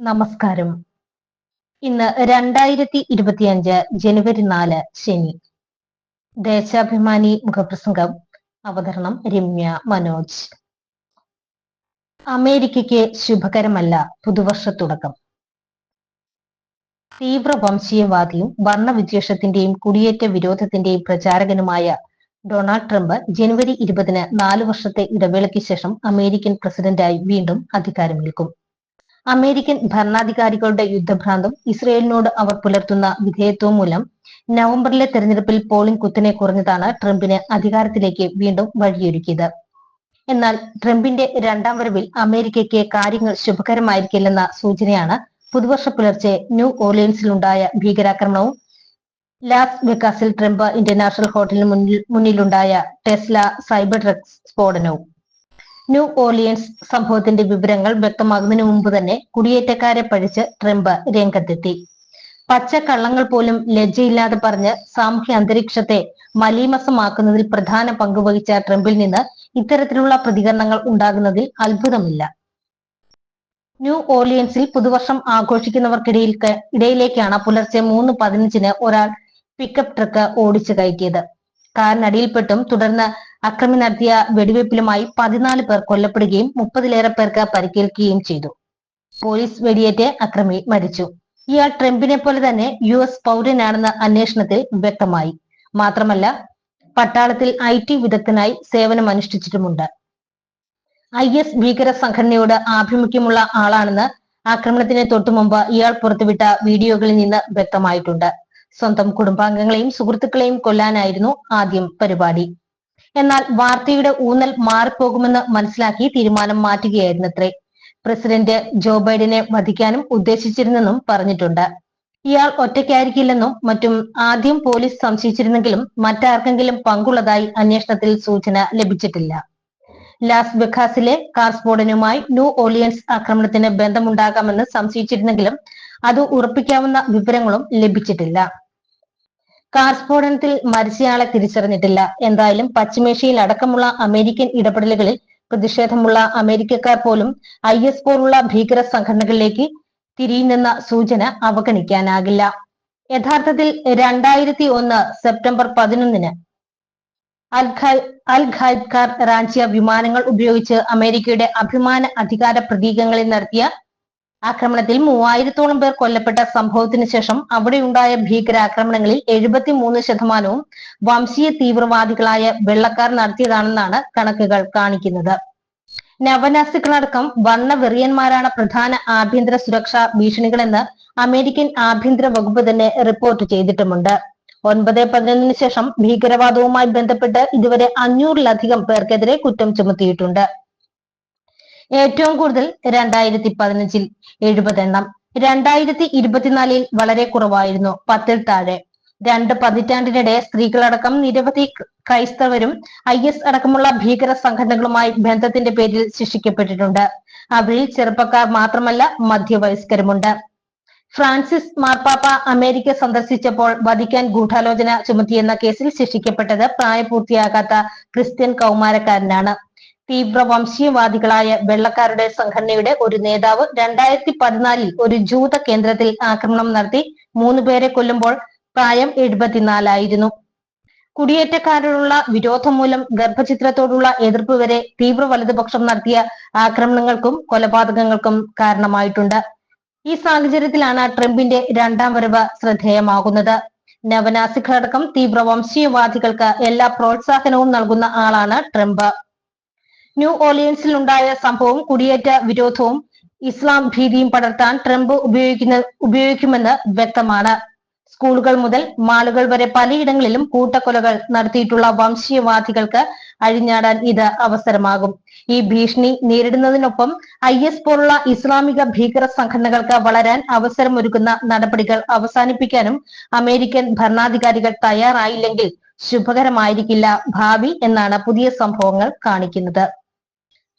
നമസ്കാരം. ഇന്ന് രണ്ടായിരത്തി ഇരുപത്തിയഞ്ച് ജനുവരി നാല് ശനി. ദേശാഭിമാനി മുഖപ്രസംഗം. അവതരണം രമ്യ മനോജ്. അമേരിക്കയ്ക്ക് ശുഭകരമല്ല പുതുവർഷ തുടക്കം തീവ്ര വംശീയവാദിയും വർണവിദ്വേഷത്തിന്റെയും കുടിയേറ്റ വിരോധത്തിന്റെയും പ്രചാരകനുമായ ഡൊണാൾഡ് ട്രംപ് ജനുവരി ഇരുപതിന് നാല് വർഷത്തെ ഇടവേളയ്ക്ക് ശേഷം അമേരിക്കൻ പ്രസിഡന്റായി വീണ്ടും അധികാരമേൽക്കും. അമേരിക്കൻ ഭരണാധികാരികളുടെ യുദ്ധഭ്രാന്തം ഇസ്രയേലിനോട് അവർ പുലർത്തുന്ന വിധേയത്വവും മൂലം നവംബറിലെ തെരഞ്ഞെടുപ്പിൽ പോളിംഗ് കുത്തിനെ കുറഞ്ഞതാണ് ട്രംപിന് അധികാരത്തിലേക്ക് വീണ്ടും വഴിയൊരുക്കിയത്. എന്നാൽ ട്രംപിന്റെ രണ്ടാം വരവിൽ അമേരിക്കയ്ക്ക് കാര്യങ്ങൾ ശുഭകരമായിരിക്കില്ലെന്ന സൂചനയാണ് പുതുവർഷ പുലർച്ചെ ന്യൂ ഓർലിയൻസിലുണ്ടായ ഭീകരാക്രമണവും ലാസ് വെക്കാസിൽ ട്രംപ് ഇന്റർനാഷണൽ ഹോട്ടലിന് മുന്നിലുണ്ടായ ടെസ്ല സൈബർ ഡ്രഗ്സ് സ്ഫോടനവും. ന്യൂ ഓർലിയൻസ് സംഭവത്തിന്റെ വിവരങ്ങൾ വ്യക്തമാകുന്നതിന് മുമ്പ് തന്നെ കുടിയേറ്റക്കാരെ പഴിച്ച് ട്രംപ് രംഗത്തെത്തി. പച്ച കള്ളങ്ങൾ പോലും ലജ്ജയില്ലാതെ പറഞ്ഞ് സാമൂഹ്യ അന്തരീക്ഷത്തെ മലീമസമാക്കുന്നതിൽ പ്രധാന പങ്കുവഹിച്ച ട്രംപിൽ നിന്ന് ഇത്തരത്തിലുള്ള പ്രതികരണങ്ങൾ ഉണ്ടാകുന്നതിൽ അത്ഭുതമില്ല. ന്യൂ ഓർലിയൻസിൽ പുതുവർഷം ആഘോഷിക്കുന്നവർക്കിടയിൽ ഇടയിലേക്കാണ് പുലർച്ചെ മൂന്ന് പതിനഞ്ചിന് ഒരാൾ പിക്കപ്പ് ട്രക്ക് ഓടിച്ചു കയറ്റിയത്. കാറിനടിയിൽപ്പെട്ടും തുടർന്ന് അക്രമി നടത്തിയ വെടിവെപ്പിലുമായി പതിനാല് പേർ കൊല്ലപ്പെടുകയും മുപ്പതിലേറെ പേർക്ക് പരിക്കേൽക്കുകയും ചെയ്തു. പോലീസ് വെടിയേറ്റ് അക്രമി മരിച്ചു. ഇയാൾ ട്രംപിനെ പോലെ തന്നെ യു എസ് പൗരനാണെന്ന് അന്വേഷണത്തിൽ വ്യക്തമായി. മാത്രമല്ല പട്ടാളത്തിൽ ഐ ടി വിദഗ്ധനായി സേവനം അനുഷ്ഠിച്ചിട്ടുമുണ്ട് ഐ എസ് ഭീകര സംഘടനയോട് ആഭിമുഖ്യമുള്ള ആളാണെന്ന് ആക്രമണത്തിന് തൊട്ടുമുമ്പ് ഇയാൾ പുറത്തുവിട്ട വീഡിയോകളിൽ നിന്ന് വ്യക്തമായിട്ടുണ്ട്. സ്വന്തം കുടുംബാംഗങ്ങളെയും സുഹൃത്തുക്കളെയും കൊല്ലാനായിരുന്നു ആദ്യം പരിപാടി. എന്നാൽ വാർത്തയുടെ ഊന്നൽ മാറിപ്പോകുമെന്ന് മനസ്സിലാക്കി തീരുമാനം മാറ്റുകയായിരുന്നത്രേ പ്രസിഡന്റ് ജോ ബൈഡനെ വധിക്കാനും ഉദ്ദേശിച്ചിരുന്നെന്നും പറഞ്ഞിട്ടുണ്ട്. ഇയാൾ ഒറ്റയ്ക്കായിരിക്കില്ലെന്നും മറ്റും ആദ്യം പോലീസ് സംശയിച്ചിരുന്നെങ്കിലും മറ്റാർക്കെങ്കിലും പങ്കുള്ളതായി അന്വേഷണത്തിൽ സൂചന ലഭിച്ചിട്ടില്ല. ലാസ് വെഖാസിലെ കാർ സ്ഫോടനവുമായി ന്യൂ ഓർലിയൻസ് ആക്രമണത്തിന് ബന്ധമുണ്ടാകാമെന്ന് സംശയിച്ചിരുന്നെങ്കിലും അത് ഉറപ്പിക്കാവുന്ന വിവരങ്ങളും ലഭിച്ചിട്ടില്ല. കാർ സ്ഫോടനത്തിൽ മരിച്ചയാളെ തിരിച്ചറിഞ്ഞിട്ടില്ല. എന്തായാലും പശ്ചിമേഷ്യയിൽ അടക്കമുള്ള അമേരിക്കൻ ഇടപെടലുകളിൽ പ്രതിഷേധമുള്ള അമേരിക്കക്കാർ പോലും ഐ എസ് പോലുള്ള ഭീകര സംഘടനകളിലേക്ക് തിരിയുന്നെന്ന സൂചന അവഗണിക്കാനാകില്ല. യഥാർത്ഥത്തിൽ രണ്ടായിരത്തി ഒന്ന് സെപ്റ്റംബർ പതിനൊന്നിന് അൽ അൽ ഖായ്ബ്കാർ റാഞ്ചിയ വിമാനങ്ങൾ ഉപയോഗിച്ച് അമേരിക്കയുടെ അഭിമാന അധികാര പ്രതീകങ്ങളിൽ നടത്തിയ ആക്രമണത്തിൽ മൂവായിരത്തോളം പേർ കൊല്ലപ്പെട്ട സംഭവത്തിന് ശേഷം അവിടെയുണ്ടായ ഭീകരാക്രമണങ്ങളിൽ എഴുപത്തിമൂന്ന് ശതമാനവും വംശീയ തീവ്രവാദികളായ വെള്ളക്കാർ നടത്തിയതാണെന്നാണ് കണക്കുകൾ കാണിക്കുന്നത്. നവനാസികളടക്കം വർണവെറിയന്മാരാണ് പ്രധാന ആഭ്യന്തര സുരക്ഷാ ഭീഷണികളെന്ന് അമേരിക്കൻ ആഭ്യന്തര വകുപ്പ് തന്നെ റിപ്പോർട്ട് ചെയ്തിട്ടുമുണ്ട്. ഒൻപത് പതിനൊന്നിന് ശേഷം ഭീകരവാദവുമായി ബന്ധപ്പെട്ട് ഇതുവരെ അഞ്ഞൂറിലധികം പേർക്കെതിരെ കുറ്റം ചുമത്തിയിട്ടുണ്ട്. ഏറ്റവും കൂടുതൽ രണ്ടായിരത്തി പതിനഞ്ചിൽ എഴുപതെണ്ണം. രണ്ടായിരത്തി ഇരുപത്തിനാലിൽ വളരെ കുറവായിരുന്നു പത്തിൽ താഴെ. രണ്ട് പതിറ്റാണ്ടിനിടെ സ്ത്രീകളടക്കം നിരവധി ക്രൈസ്തവരും ഐ എസ് അടക്കമുള്ള ഭീകര സംഘടനകളുമായി ബന്ധത്തിന്റെ പേരിൽ ശിക്ഷിക്കപ്പെട്ടിട്ടുണ്ട്. അവരിൽ ചെറുപ്പക്കാർ മാത്രമല്ല മധ്യവയസ്കരുമുണ്ട്. ഫ്രാൻസിസ് മാർപ്പാപ്പ അമേരിക്ക സന്ദർശിച്ചപ്പോൾ വധിക്കാൻ ഗൂഢാലോചന ചുമത്തിയെന്ന കേസിൽ ശിക്ഷിക്കപ്പെട്ടത് പ്രായപൂർത്തിയാകാത്ത ക്രിസ്ത്യൻ കൗമാരക്കാരനാണ്. തീവ്ര വംശീയവാദികളായ വെള്ളക്കാരുടെ സംഘടനയുടെ ഒരു നേതാവ് രണ്ടായിരത്തി പതിനാലിൽ ഒരു ജൂത കേന്ദ്രത്തിൽ ആക്രമണം നടത്തി മൂന്ന് പേരെ കൊല്ലുമ്പോൾ പ്രായം എഴുപത്തിനാലായിരുന്നു. കുടിയേറ്റക്കാരോടുള്ള വിരോധം മൂലം ഗർഭചിത്രത്തോടുള്ള എതിർപ്പ് വരെ തീവ്ര വലതുപക്ഷം നടത്തിയ ആക്രമണങ്ങൾക്കും കൊലപാതകങ്ങൾക്കും കാരണമായിട്ടുണ്ട്. ഈ സാഹചര്യത്തിലാണ് ട്രംപിന്റെ രണ്ടാം വരവ് ശ്രദ്ധേയമാകുന്നത്. നവനാസികളടക്കം തീവ്ര വംശീയവാദികൾക്ക് എല്ലാ പ്രോത്സാഹനവും നൽകുന്ന ആളാണ് ട്രംപ്. ന്യൂ ഓർലിയൻസിൽ ഉണ്ടായ സംഭവം കുടിയേറ്റ വിരോധവും ഇസ്ലാം ഭീതിയും പടർത്താൻ ട്രംപ് ഉപയോഗിക്കുന്ന ഉപയോഗിക്കുമെന്ന് വ്യക്തമാണ്. സ്കൂളുകൾ മുതൽ മാളുകൾ വരെ പലയിടങ്ങളിലും കൂട്ടക്കൊലകൾ നടത്തിയിട്ടുള്ള വംശീയവാദികൾക്ക് അഴിഞ്ഞാടാൻ ഇത് അവസരമാകും. ഈ ഭീഷണി നേരിടുന്നതിനൊപ്പം ഐ എസ് പോലുള്ള ഇസ്ലാമിക ഭീകര സംഘടനകൾക്ക് വളരാൻ അവസരമൊരുക്കുന്ന നടപടികൾ അവസാനിപ്പിക്കാനും അമേരിക്കൻ ഭരണാധികാരികൾ തയ്യാറായില്ലെങ്കിൽ ശുഭകരമായിരിക്കില്ല ഭാവി എന്നാണ് പുതിയ സംഭവങ്ങൾ കാണിക്കുന്നത്.